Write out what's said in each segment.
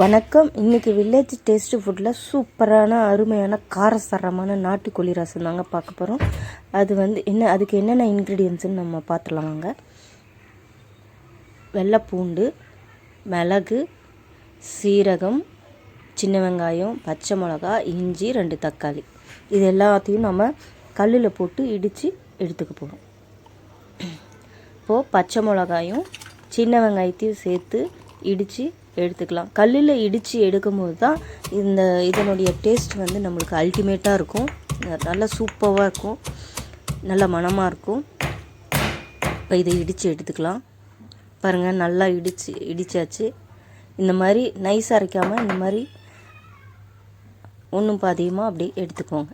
வணக்கம். இன்னைக்கு village taste ஃபுட்டில் சூப்பரான அருமையான காரசாரமான நாட்டுக்கோழி ரசம் தாங்க பார்க்க போகிறோம் அது வந்து என்ன அதுக்கு என்னென்ன இன்க்ரீடியன்ஸுன்னு நம்ம பார்த்துலாம் வாங்க. வெள்ளைப்பூண்டு மிளகு சீரகம் சின்ன வெங்காயம் பச்சை மிளகா இஞ்சி ரெண்டு தக்காளி. இது எல்லாத்தையும் நம்ம கல்லில் போட்டு இடித்து எடுத்துக்க போகிறோம் இப்போது பச்சை மிளகாயும் சின்ன வெங்காயத்தையும் சேர்த்து இடித்து எடுத்துக்கலாம். கல்லில் இடித்து எடுக்கும்போது தான் இந்த இதனுடைய டேஸ்ட் வந்து நம்மளுக்கு அல்டிமேட்டாக இருக்கும். நல்லா சூப்பராக இருக்கும். நல்ல மணமாக இருக்கும். இப்போ இதை இடித்து எடுத்துக்கலாம். பாருங்கள் நல்லா இடித்து இடித்தாச்சு இந்த மாதிரி நைஸ் அரைக்காமல் இந்த மாதிரி ஒன்றும் பாதியமாக அப்படி எடுத்துக்கோங்க.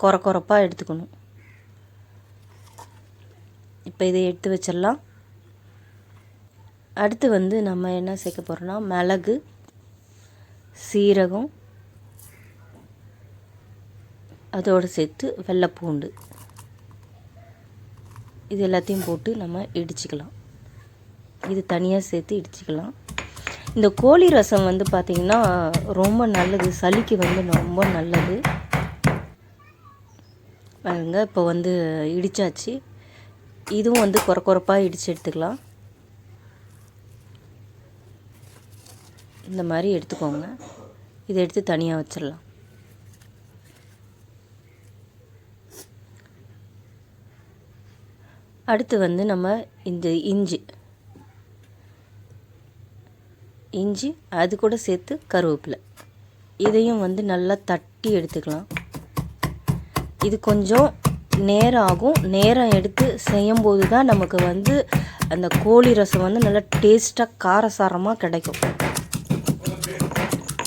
குறை குறப்பாக எடுத்துக்கணும். இப்போ இதை எடுத்து வச்சிடலாம். அடுத்து வந்து நம்ம என்ன சேர்க்க போகிறோன்னா மிளகு சீரகம் அதோடு சேர்த்து வெள்ளைப்பூண்டு. இது எல்லாத்தையும் போட்டு நம்ம இடிச்சுக்கலாம். இது தனியாக சேர்த்து இடிச்சுக்கலாம். இந்த கோழி ரசம் வந்து பார்த்திங்கன்னா ரொம்ப நல்லது. சளிக்கு வந்து ரொம்ப நல்லது. பாருங்க இப்போ வந்து இடித்தாச்சு இதுவும் வந்து குறை குறைப்பாக இடித்து எடுத்துக்கலாம். இந்த மாதிரி எடுத்துக்கோங்க. இதை எடுத்து தனியாக வச்சிடலாம். அடுத்து வந்து நம்ம இந்த இஞ்சி. இஞ்சி அது கூட சேர்த்து கருவேப்பிலை. இதையும் வந்து நல்லா தட்டி எடுத்துக்கலாம். இது கொஞ்சம் நேரம் ஆகும். நேரம் எடுத்து செய்யும்போது தான் நமக்கு வந்து அந்த கோழி ரசம் வந்து நல்லா டேஸ்ட்டாக காரசாரமாக கிடைக்கும்.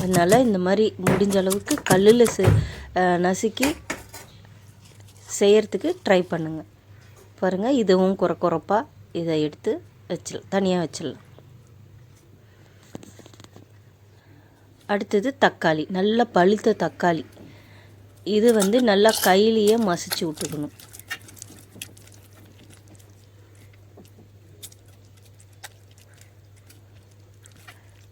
அதனால் இந்த மாதிரி முடிஞ்ச அளவுக்கு கல்லில் செ நசுக்கி செய்கிறதுக்கு ட்ரை பண்ணுங்கள் பாருங்கள் இதுவும் குறை குறைப்பாக இதை எடுத்து வச்சிடலாம் தனியாக வச்சிடலாம் அடுத்தது தக்காளி நல்லா பழுத்த தக்காளி. இது வந்து நல்லா கையிலேயே மசிச்சு விட்டுக்கணும்.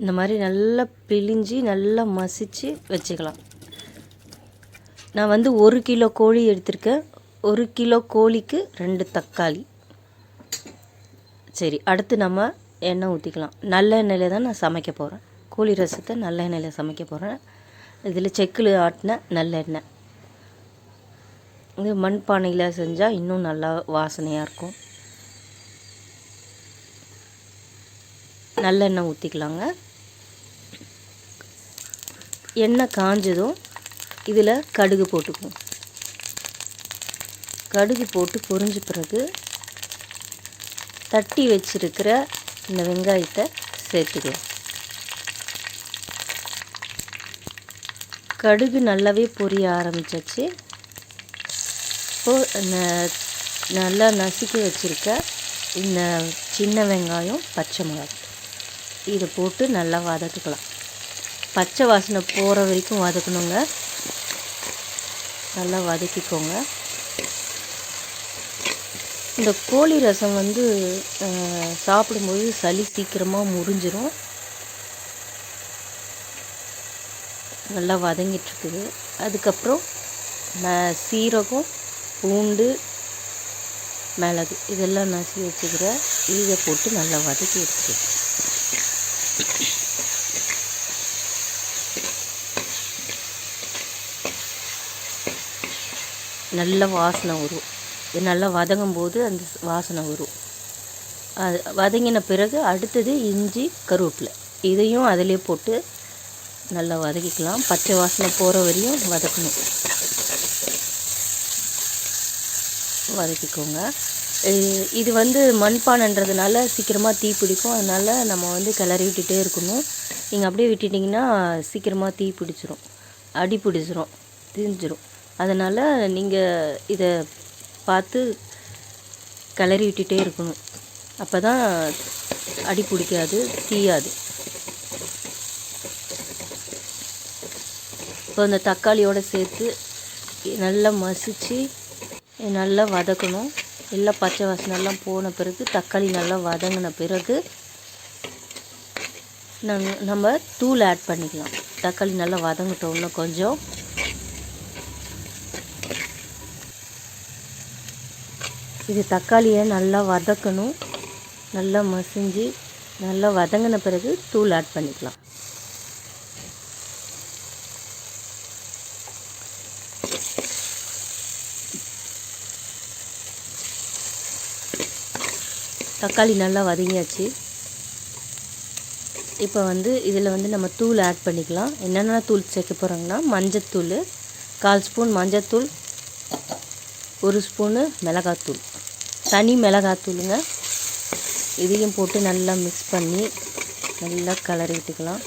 இந்த மாதிரி நல்லா பிழிஞ்சி நல்லா மசிச்சு வச்சுக்கலாம். நான் வந்து ஒரு கிலோ கோழி எடுத்திருக்கேன். ஒரு கிலோ கோழிக்கு ரெண்டு தக்காளி. சரி அடுத்து நம்ம எண்ணெய் ஊற்றிக்கலாம் நல்ல எண்ணெயில் தான் நான் சமைக்க போகிறேன் கோழி ரசத்தை நல்ல எண்ணெயில் சமைக்க போகிறேன் இதில் செக்கில் ஆட்டின நல்லெண்ணெய் இது மண்பானையில் செஞ்சால் இன்னும் நல்லா வாசனையாக இருக்கும். நல்லெண்ணெய் ஊற்றிக்கலாங்க எண்ணெய் காஞ்சதும் இதில் கடுகு போட்டுக்குவோம். கடுகு போட்டு பொரிஞ்ச பிறகு தட்டி வச்சிருக்கிற இந்த வெங்காயத்தை சேர்த்துக்கலாம். கடுகு நல்லாவே பொரிய ஆரம்பிச்சாச்சு. இப்போது நல்லா நசுக்கி வச்சுருக்க இந்த சின்ன வெங்காயம் பச்சை மிளகாய். இதை போட்டு நல்லா வதக்கிக்கலாம். பச்சை வாசனை போகிற வரைக்கும் வதக்கணுங்க. நல்லா வதக்கிக்கோங்க. இந்த கோழி ரசம் வந்து சாப்பிடும்போது சளி சீக்கிரமாக முறிஞ்சிரும். நல்லா வதங்கிட்டுருக்குது. அதுக்கப்புறம் நான் சீரகம் பூண்டு மிளகு. இதெல்லாம் நசி வச்சுக்கிறேன் இதை போட்டு நல்லா வதக்கி எடுத்துக்கிறேன் நல்ல வாசனை வரும். இது நல்லா வதங்கும் போது அந்த வாசனை வரும். அது வதங்கின பிறகு அடுத்தது இஞ்சி கருவேப்பிலை. இதையும் அதிலே போட்டு நல்லா வதக்கிக்கலாம். பச்சை வாசனை போகிற வரையும் வதக்கணும். வதக்கிக்கோங்க. இது வந்து மண்பானைன்றதுனால சீக்கிரமாக தீ பிடிக்கும். அதனால் நம்ம வந்து கிளறி விட்டுட்டே இருக்கணும். நீங்கள் அப்படியே விட்டுட்டிங்கன்னா சீக்கிரமாக தீ பிடிச்சிரும். அடி பிடிச்சிரும். தீஞ்சிரும். அதனால் நீங்கள் இதை பார்த்து கிளறி விட்டுட்டே இருக்கணும். அப்போ தான் அடி பிடிக்காது தீயாது. இப்போ இந்த தக்காளியோடு சேர்த்து நல்லா மசித்து நல்லா வதக்கணும். எல்லாம் பச்சை வாசனைலாம் போன பிறகு தக்காளி நல்லா வதங்கின பிறகு நாங்கள் நம்ம தூள் ஆட் பண்ணிக்கலாம். தக்காளி நல்லா வதங்கட்டும் கொஞ்சம். இது தக்காளியை நல்லா வதக்கணும். நல்லா மசிஞ்சு நல்லா வதங்கின பிறகு தூள் ஆட் பண்ணிக்கலாம். தக்காளி நல்லா வதங்கியாச்சு. இப்போ வந்து இதில் வந்து நம்ம தூள் ஆட் பண்ணிக்கலாம். என்னென்ன தூள் சேர்க்க போகிறோங்கன்னா மஞ்சத்தூள் கால் ஸ்பூன் மஞ்சத்தூள் ஒரு ஸ்பூனு மிளகாத்தூள். தனி மிளகாத்தூளுங்க. இதையும் போட்டு நல்லா மிக்ஸ் பண்ணி நல்லா கலரி விட்டுக்கலாம்.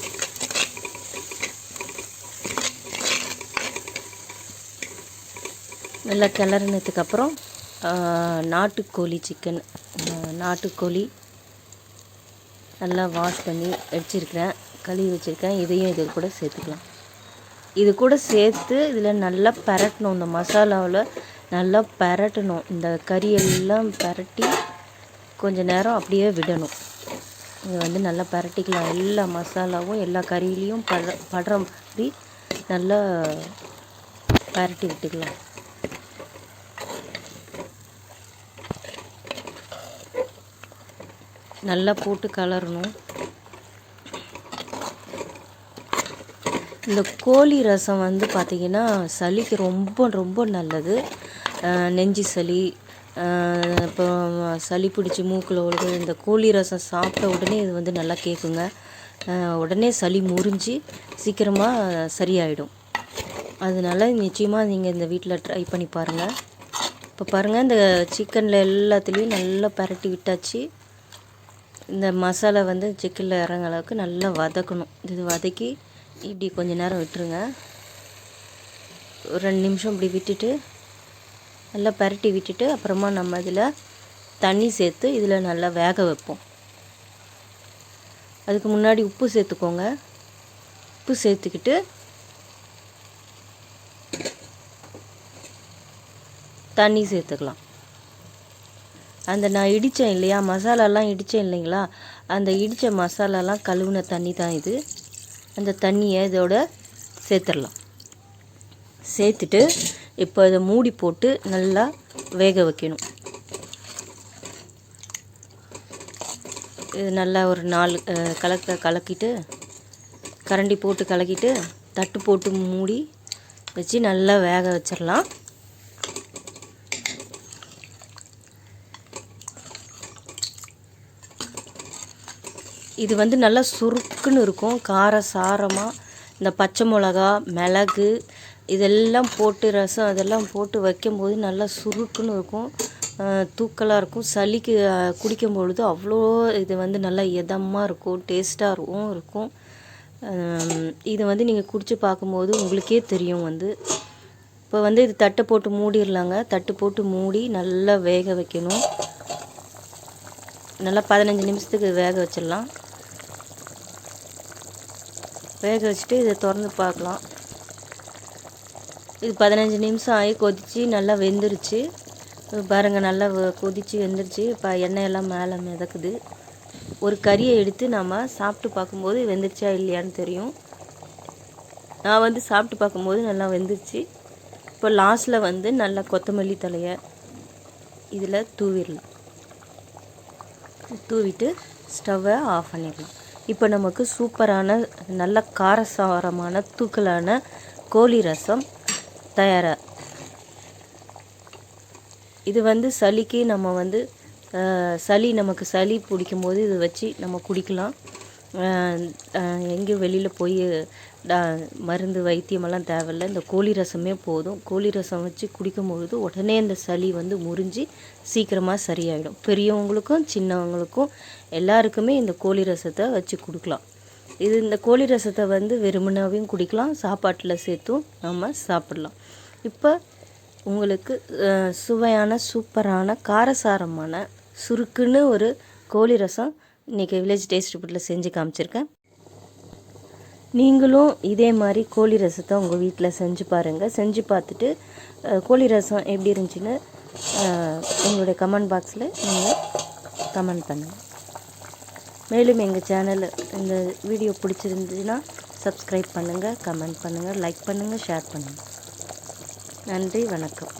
நல்லா கிளறினதுக்கப்புறம் நாட்டுக்கோழி சிக்கன் நாட்டுக்கோழி நல்லா வாஷ் பண்ணி வச்சுருக்கிறேன். கழுவி வச்சுருக்கேன். இதையும் இது கூட சேர்த்துக்கலாம். இது கூட சேர்த்து இதில் நல்லா பரட்டணும். இந்த மசாலாவில் நல்லா பரட்டணும். இந்த கறியெல்லாம் பரட்டி கொஞ்சம் நேரம் அப்படியே விடணும். இது வந்து நல்லா பரட்டிக்கலாம். எல்லா மசாலாவும் எல்லா கறியிலையும் பட படுற மாதிரி நல்லா பரட்டி விட்டுக்கலாம். நல்லா போட்டு கலரணும். இந்த கோழி ரசம் வந்து பார்த்திங்கன்னா சளிக்கு ரொம்ப ரொம்ப நல்லது. நெஞ்சு சளி அப்புறம் சளி பிடிச்சி மூக்கில் ஒழுகு இந்த கோழி ரசம் சாப்பிட்ட உடனே இது வந்து நல்லா கேட்குங்க உடனே சளி முறிஞ்சு சீக்கிரமாக சரியாயிடும். அதனால நிச்சயமாக நீங்கள் இந்த வீட்டில் ட்ரை பண்ணி பாருங்கள் இப்போ பாருங்கள் இந்த சிக்கனில் எல்லாத்துலேயும் நல்லா பரட்டி விட்டாச்சு. இந்த மசாலா வந்து சிக்கனில் இறங்குற அளவுக்கு நல்லா வதக்கணும். இது வதக்கி இப்படி கொஞ்ச நேரம் விட்டுருங்க. ஒரு ரெண்டு நிமிஷம் இப்படி விட்டுட்டு நல்லா பரட்டி விட்டுட்டு அப்புறமா நம்ம இதில் தண்ணி சேர்த்து இதில் நல்லா வேக வைப்போம். அதுக்கு முன்னாடி உப்பு சேர்த்துக்கோங்க. உப்பு சேர்த்துக்கிட்டு தண்ணி சேர்த்துக்கலாம். அந்த நான் இடித்தேன் இல்லையா? மசாலாலாம் இடித்தேன் இல்லைங்களா? அந்த இடித்த மசாலாலாம் கழுவுன தண்ணி தான் இது. அந்த தண்ணியை இதோட சேர்த்துடலாம். சேர்த்துட்டு இப்போ இதை மூடி போட்டு நல்லா வேக வைக்கணும். இது நல்லா ஒரு நாலு கலக்க கலக்கிட்டு கரண்டி போட்டு கலக்கிட்டு தட்டு போட்டு மூடி வச்சு நல்லா வேக வச்சிடலாம். இது வந்து நல்லா சுருக்குன்னு இருக்கும். கார சாரமாக இந்த பச்சை மிளகா மிளகு இதெல்லாம் போட்டு ரசம் அதெல்லாம் போட்டு வைக்கும்போது நல்லா சுருக்குன்னு இருக்கும். தூக்கலாக இருக்கும். சளிக்கு குடிக்கும் பொழுது அவ்வளோ இது வந்து நல்லா இதமாக இருக்கும் டேஸ்ட்டாகவும் இருக்கும் இது வந்து நீங்கள் குடித்து பார்க்கும்போது உங்களுக்கே தெரியும் வந்து. இப்போ வந்து இது தட்டை போட்டு மூடிடலாங்க. தட்டு போட்டு மூடி நல்லா வேக வைக்கணும். நல்லா பதினஞ்சு நிமிஷத்துக்கு வேக வச்சிடலாம். வேக வச்சுட்டு இதை திறந்து பார்க்கலாம். இது பதினஞ்சு நிமிஷம் ஆகி கொதித்து நல்லா வெந்துருச்சு. பாருங்கள் நல்லா வ- வெந்துருச்சு. இப்போ எண்ணெயெல்லாம் மேலே மிதக்குது. ஒரு கறியை எடுத்து நம்ம சாப்பிட்டு பார்க்கும்போது வெந்துருச்சா இல்லையான்னு தெரியும். நான் வந்து சாப்பிட்டு பார்க்கும்போது நல்லா வெந்துருச்சு. இப்போ லாஸ்ட்டில் வந்து நல்லா கொத்தமல்லி தலையை இதில் தூவிடலாம். தூவிட்டு ஸ்டவ்வை ஆஃப் பண்ணிடலாம். இப்போ நமக்கு சூப்பரான நல்ல காரசாரமான தூக்கலான கோழி ரசம் தயாராக இது வந்து சளிக்கு நம்ம வந்து சளி நமக்கு சளி பிடிக்கும் போது இது வச்சு நம்ம குடிக்கலாம். எங்கேயும் வெளியில் போய் மருந்து வைத்தியமெல்லாம் தேவையில்ல. இந்த கோழி ரசமே போதும். கோழி ரசம் வச்சு குடிக்கும்பொழுது உடனே இந்த சளி வந்து முறிஞ்சு சீக்கிரமாக சரியாயிடும். பெரியவங்களுக்கும் சின்னவங்களுக்கும் எல்லாருக்குமே இந்த கோழி ரசத்தை வச்சு கொடுக்கலாம். இது இந்த கோழி ரசத்தை வந்து வெறுமனாவையும் குடிக்கலாம் சாப்பாட்டில் சேர்த்தும் நம்ம சாப்பிடலாம். இப்போ உங்களுக்கு சுவையான சூப்பரான காரசாரமான சுருக்குன்னு ஒரு கோழி ரசம் இன்றைக்கி வில்லேஜ் டேஸ்ட் ஃபுட்டில் செஞ்சு காமிச்சிருக்கேன். நீங்களும் இதே மாதிரி கோழி ரசத்தை உங்கள் வீட்டில் செஞ்சு பாருங்கள் செஞ்சு பார்த்துட்டு கோழி ரசம் எப்படி இருந்துச்சுன்னு உங்களுடைய கமெண்ட் பாக்ஸில் நீங்கள் கமெண்ட் பண்ணுங்கள் மேலும் எங்கள் சேனல் இந்த வீடியோ பிடிச்சிருந்துச்சுன்னா சப்ஸ்கிரைப் பண்ணுங்கள் கமெண்ட் பண்ணுங்கள் லைக் பண்ணுங்கள் ஷேர் பண்ணுங்கள் நன்றி வணக்கம்.